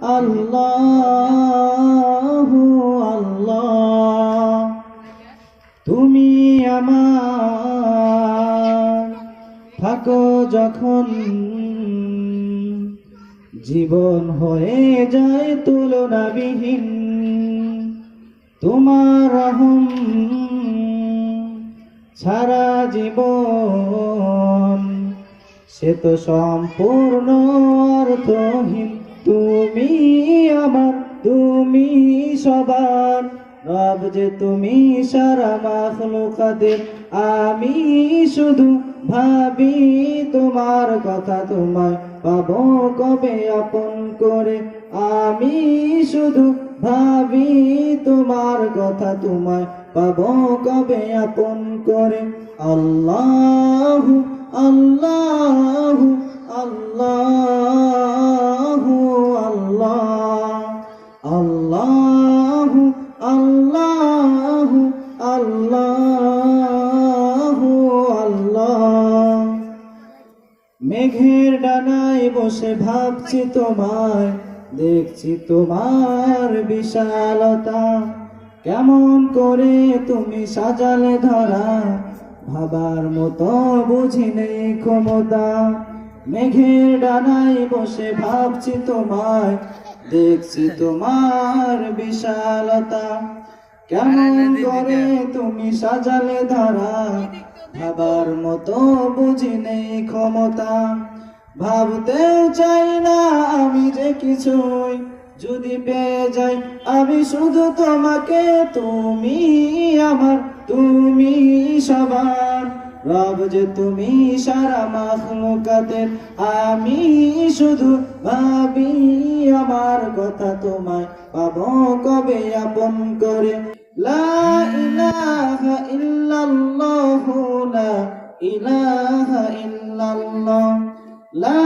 আল্লাহ আল্লাহ। তুমি আমার। থাকো যখন জীবন হয়ে যায় তুলনাবিহীন। তোমার রহম সারা জীবন, সে তো সম্পূর্ণ রব যে তুমি সারা মাখলুকাদের, আমি শুধু ভাবি তোমার কথা তোমায় পাবো কবে আপন করে। আমি শুধু ভাবি তোমার কথা তোমায় পাবো কবে আপন করে। আল্লাহ আল্লাহ আল্লাহ আল্লাহ আল্লাহ। আল্লাহ আল্লাহ আল্লাহ। মেঘের ডানায় বসে ভাবছি তোমায়, দেখছি তোমার বিশালতা। কেমন করে তুমি সাজালে ধরা, ভাবার মতো বুঝি নেই ক্ষমতা। মেঘের ডানায় বসে ভাবছি তোমায় দেখছি তোমার বিশালতা। কেমন করে তুমি সাজালে ধরা। ভাবার মতো বুঝি নেই ক্ষমতা। ভাবতেও চাই না আমি যে কিছুই। যদি পেয়ে যাই, আমি শুধু তোমাকে, তুমি আমার, তুমি সবার। রব যে তুমি সারা মাখলুকাতের, আমি শুধু ভাবি আমার কথা তোমায় পাবো কবে আপন করে। লা ইহ ইলাহা ইল্লাল্লাহ, লা